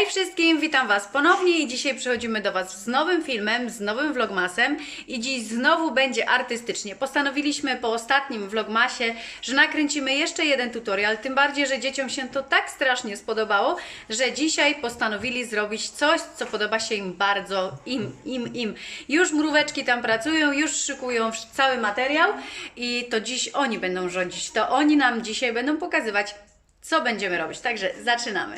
Hej wszystkim, witam Was ponownie i dzisiaj przychodzimy do Was z nowym filmem, z nowym vlogmasem i dziś znowu będzie artystycznie. Postanowiliśmy po ostatnim vlogmasie, że nakręcimy jeszcze jeden tutorial, tym bardziej, że dzieciom się to tak strasznie spodobało, że dzisiaj postanowili zrobić coś, co podoba się im bardzo, im, im, im. Już mróweczki tam pracują, już szykują cały materiał i to dziś oni będą rządzić, to oni nam dzisiaj będą pokazywać, co będziemy robić. Także zaczynamy.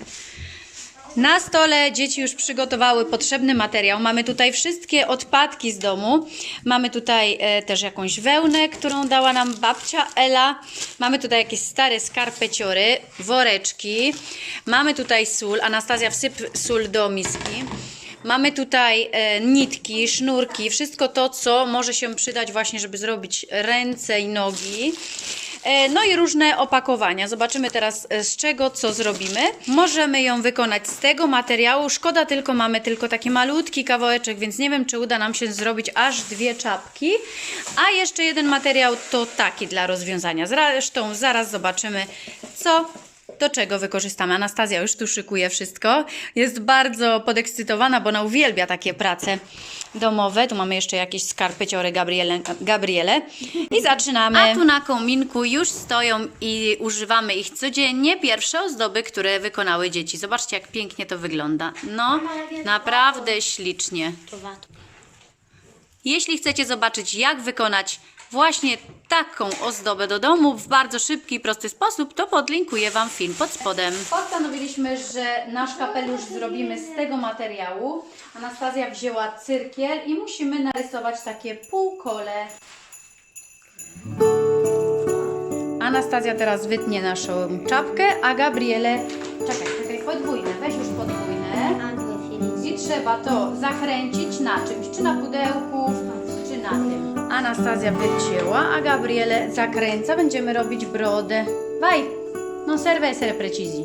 Na stole dzieci już przygotowały potrzebny materiał. Mamy tutaj wszystkie odpadki z domu. Mamy tutaj e, też jakąś wełnę, którą dała nam babcia Ela. Mamy tutaj jakieś stare skarpeciory, woreczki. Mamy tutaj sól. Anastazja wsyp sól do miski. Mamy tutaj e, nitki, sznurki, wszystko to, co może się przydać właśnie, żeby zrobić ręce i nogi. E, No i różne opakowania. Zobaczymy teraz e, z czego co zrobimy. Możemy ją wykonać z tego materiału. Szkoda tylko, mamy tylko taki malutki kawałeczek, więc nie wiem, czy uda nam się zrobić aż dwie czapki. A jeszcze jeden materiał to taki dla rozwiązania. Zresztą zaraz zobaczymy, co do czego wykorzystamy. Anastazja już tu szykuje wszystko. Jest bardzo podekscytowana, bo ona uwielbia takie prace domowe. Tu mamy jeszcze jakieś skarpeciory Gabriele, Gabriele. I zaczynamy. A tu na kominku już stoją i używamy ich codziennie. Pierwsze ozdoby, które wykonały dzieci. Zobaczcie, jak pięknie to wygląda. No, naprawdę ślicznie. Jeśli chcecie zobaczyć, jak wykonać właśnie taką ozdobę do domu w bardzo szybki i prosty sposób, to podlinkuję Wam film pod spodem. Postanowiliśmy, że nasz kapelusz zrobimy z tego materiału. Anastazja wzięła cyrkiel i musimy narysować takie półkole. Anastazja teraz wytnie naszą czapkę, a Gabriele... Czekaj, czekaj, podwójne, weź już podwójne. I trzeba to zakręcić na czymś, czy na pudełku. Anastazja wycięła, a Gabriele zakręca. Będziemy robić brodę. Vai, non serve essere precisi.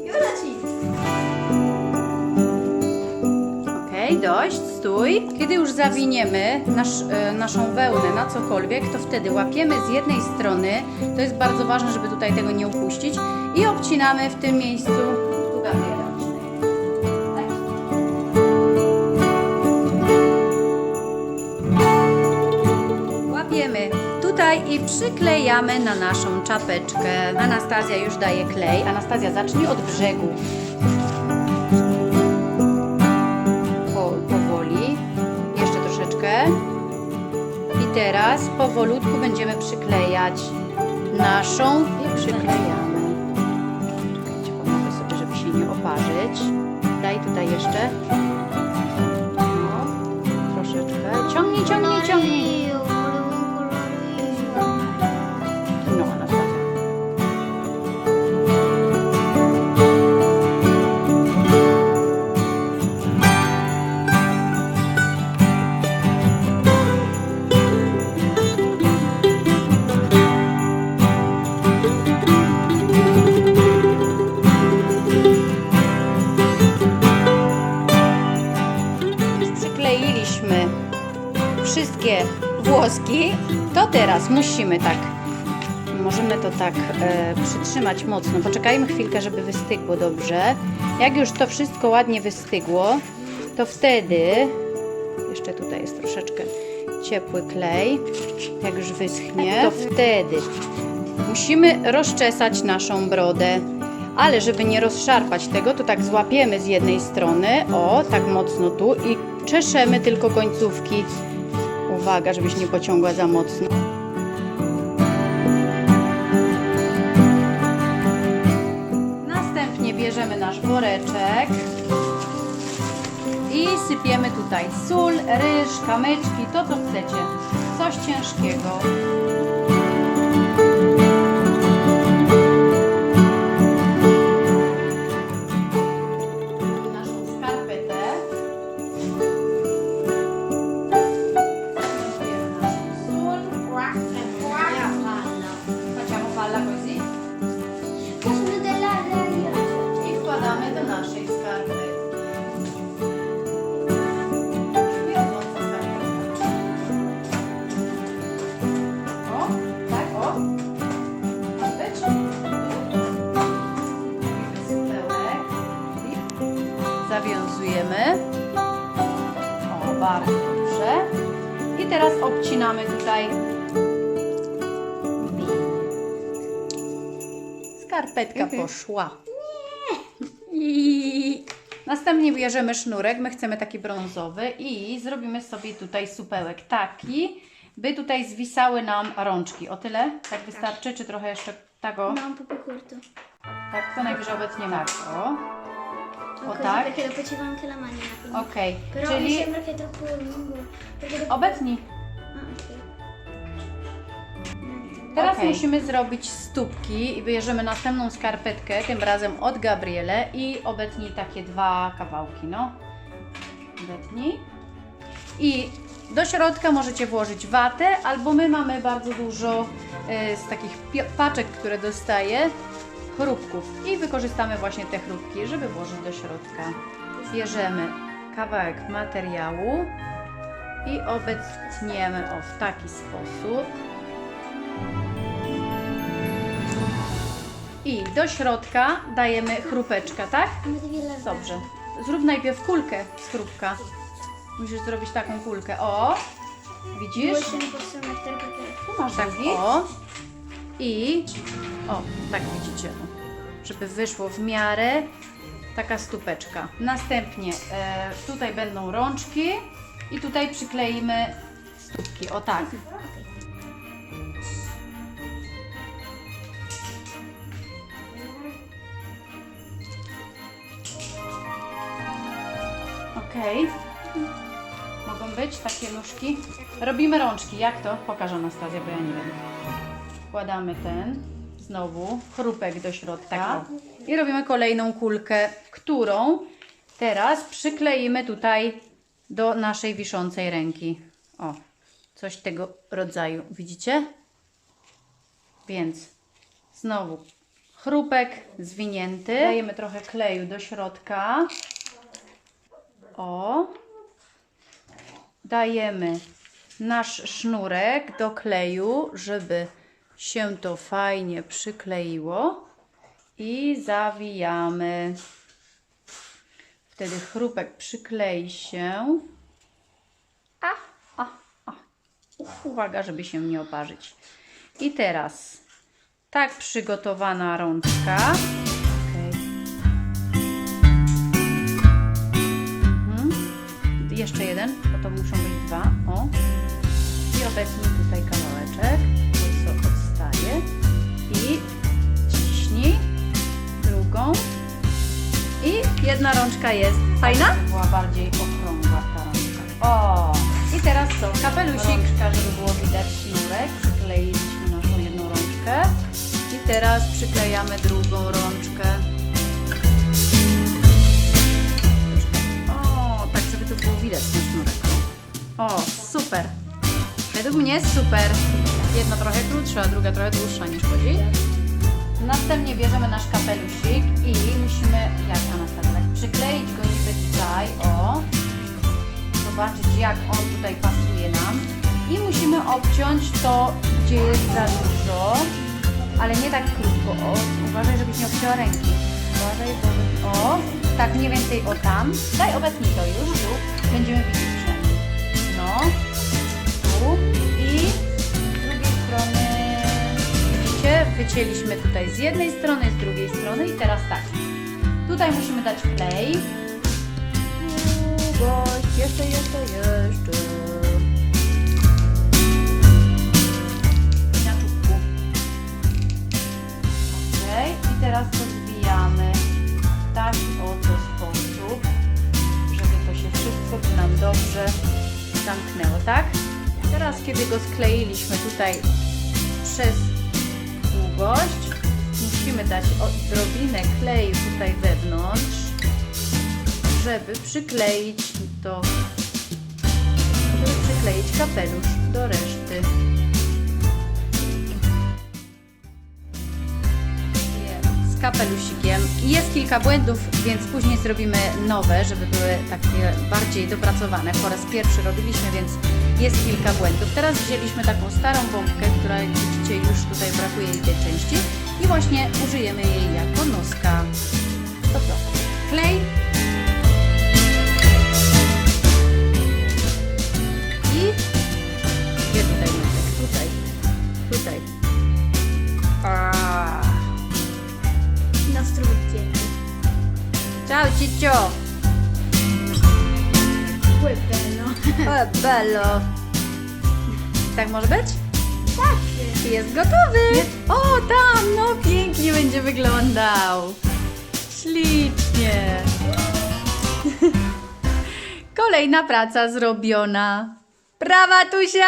Okej, dość, stój. Kiedy już zawiniemy nasz, e, naszą wełnę na cokolwiek, to wtedy łapiemy z jednej strony, to jest bardzo ważne, żeby tutaj tego nie upuścić, i obcinamy w tym miejscu. I przyklejamy na naszą czapeczkę. Anastazja już daje klej. Anastazja zacznij od brzegu. Po, powoli. Jeszcze troszeczkę. I teraz powolutku będziemy przyklejać naszą i przyklejamy. Czekajcie, pomogę sobie, żeby się nie oparzyć. Daj tutaj jeszcze. Włoski, to teraz musimy tak, możemy to tak e, przytrzymać mocno. Poczekajmy chwilkę, żeby wystygło dobrze. Jak już to wszystko ładnie wystygło, to wtedy, jeszcze tutaj jest troszeczkę ciepły klej, jak już wyschnie, to wtedy musimy rozczesać naszą brodę. Ale żeby nie rozszarpać tego, to tak złapiemy z jednej strony, o, tak mocno tu i czeszemy tylko końcówki. Uwaga, żebyś nie pociągła za mocno. Następnie bierzemy nasz woreczek i sypiemy tutaj sól, ryż, kamyczki, to co chcecie. Coś ciężkiego. Bardzo dobrze. I teraz obcinamy tutaj Skarpetka Mhm. poszła. I następnie bierzemy sznurek, my chcemy taki brązowy i zrobimy sobie tutaj supełek taki, by tutaj zwisały nam rączki. O tyle? Tak wystarczy? Czy trochę jeszcze tego? Mam po kurtu. Tak, to najwyżej obecnie tak. O, tak? perché lo facevamo anche la okej. Però mi Czyli sembra che è troppo lungo. Perché dopo... Ah, ok. Teraz Okej. musimy zrobić stópki i bierzemy następną skarpetkę, tym razem od Gabriele i obetnij takie dwa kawałki, no. Obetnij. I do środka możecie włożyć watę, albo my mamy bardzo dużo e, z takich paczek, które dostaję, chrupków. I wykorzystamy właśnie te chrupki, żeby włożyć do środka. Bierzemy kawałek materiału i obetniemy o w taki sposób. I do środka dajemy chrupeczka, tak? Dobrze. Zrób najpierw kulkę z chrupka. Musisz zrobić taką kulkę. O! Widzisz? Tu masz tak. O! I o, tak widzicie. Żeby wyszło w miarę taka stupeczka. Następnie e, tutaj będą rączki i tutaj przykleimy stópki. O tak. Okej. Mogą być takie nóżki. Robimy rączki. Jak to? Pokaż Anastazja, bo ja nie wiem. Wkładamy ten, znowu, chrupek do środka. I robimy kolejną kulkę, którą teraz przykleimy tutaj do naszej wiszącej ręki. O, coś tego rodzaju. Widzicie? Więc znowu chrupek zwinięty. Dajemy trochę kleju do środka. O. Dajemy nasz sznurek do kleju, żeby się to fajnie przykleiło i zawijamy. Wtedy chrupek przyklei się. A, a, a. Uwaga, żeby się nie oparzyć. I teraz tak przygotowana rączka. Mhm. Jeszcze jeden, bo to muszą być dwa. O. I obecnie tutaj kawałeczek, drugą. I jedna rączka jest fajna? Była bardziej okrągła ta rączka. O! I teraz co? Kapelusik. Rączka, żeby było widać sznurek. Przykleiliśmy naszą jedną rączkę. I teraz przyklejamy drugą rączkę. O, tak żeby to było widać ten sznurek. O, super. Według mnie jest super. Jedna trochę krótsza, a druga trochę dłuższa niż chodzi. Następnie bierzemy nasz kapelusik i musimy, jak Anastazja, tak przykleić go niby tutaj, o. Zobaczyć jak on tutaj pasuje nam. I musimy obciąć to, gdzie jest za dużo, ale nie tak krótko. O, uważaj, żebyś nie obcięła ręki. Uważaj, bo... O, tak mniej więcej o tam. Daj obecnij to już, tu. Będziemy widzieć widzicie, wycięliśmy tutaj z jednej strony, z drugiej strony i teraz tak. Tutaj musimy dać klej. Długość, jeszcze, jeszcze, jeszcze. Na czubku. Ok, i teraz to zwijamy w taki oto sposób, żeby to się wszystko nam dobrze zamknęło, tak? Teraz, kiedy go skleiliśmy tutaj przez długość, musimy dać odrobinę kleju tutaj wewnątrz, żeby przykleić to, żeby przykleić kapelusz do reszty. Kapelusikiem. Jest kilka błędów, więc później zrobimy nowe, żeby były takie bardziej dopracowane. Po raz pierwszy robiliśmy, więc jest kilka błędów. Teraz wzięliśmy taką starą bombkę, która jak widzicie już tutaj brakuje jej tej części i właśnie użyjemy jej jako noska. To. Klej Ciao, Cicio! Bello. O, bello! Tak może być? Tak. Jest gotowy! O, tam, no pięknie będzie wyglądał. Ślicznie. Kolejna praca zrobiona. Brawa, Tusia!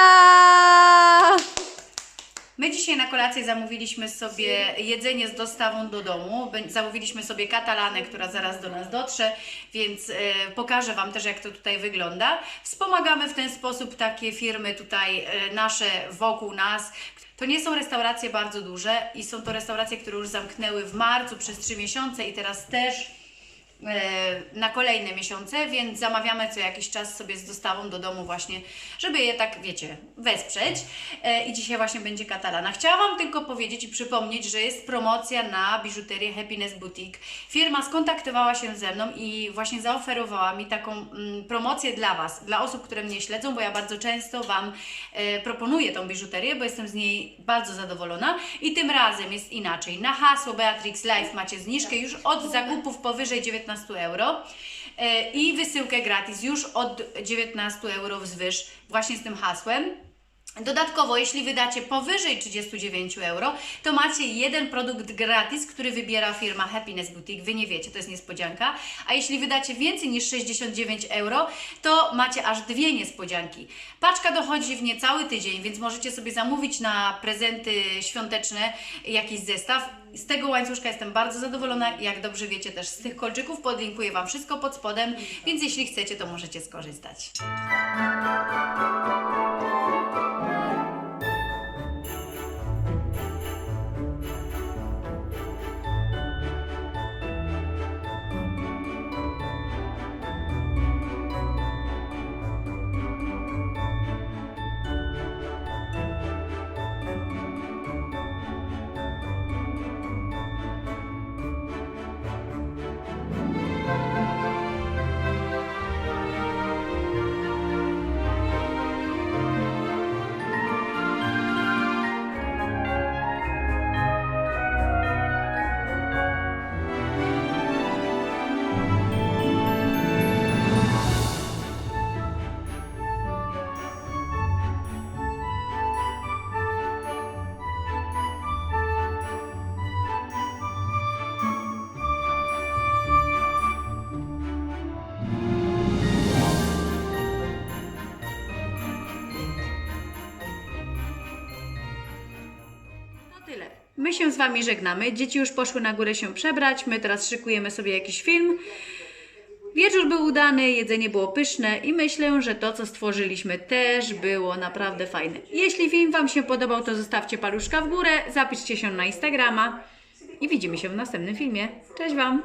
My dzisiaj na kolację zamówiliśmy sobie jedzenie z dostawą do domu. Zamówiliśmy sobie katalanę, która zaraz do nas dotrze, więc e, pokażę Wam też, jak to tutaj wygląda. Wspomagamy w ten sposób takie firmy tutaj e, nasze wokół nas. To nie są restauracje bardzo duże i są to restauracje, które już zamknęły w marcu przez 3 miesiące i teraz też na kolejne miesiące, więc zamawiamy co jakiś czas sobie z dostawą do domu właśnie, żeby je tak, wiecie, wesprzeć. E, I dzisiaj właśnie będzie katalana. Chciałam tylko powiedzieć i przypomnieć, że jest promocja na biżuterię Happiness Boutique. Firma skontaktowała się ze mną i właśnie zaoferowała mi taką mm, promocję dla Was, dla osób, które mnie śledzą, bo ja bardzo często Wam e, proponuję tą biżuterię, bo jestem z niej bardzo zadowolona. I tym razem jest inaczej. Na hasło Beatrix Live macie zniżkę już od zakupów powyżej 19 euro e, i wysyłkę gratis już od 19 euro wzwyż właśnie z tym hasłem. Dodatkowo, jeśli wydacie powyżej 39 euro, to macie jeden produkt gratis, który wybiera firma Happiness Boutique. Wy nie wiecie, to jest niespodzianka. A jeśli wydacie więcej niż 69 euro, to macie aż dwie niespodzianki. Paczka dochodzi w niecały tydzień, więc możecie sobie zamówić na prezenty świąteczne jakiś zestaw. Z tego łańcuszka jestem bardzo zadowolona. Jak dobrze wiecie, też z tych kolczyków podlinkuję Wam wszystko pod spodem, więc jeśli chcecie, to możecie skorzystać. My się z Wami żegnamy. Dzieci już poszły na górę się przebrać. My teraz szykujemy sobie jakiś film. Wieczór był udany, jedzenie było pyszne i myślę, że to, co stworzyliśmy, też było naprawdę fajne. Jeśli film Wam się podobał, to zostawcie paluszka w górę, zapiszcie się na Instagrama i widzimy się w następnym filmie. Cześć Wam!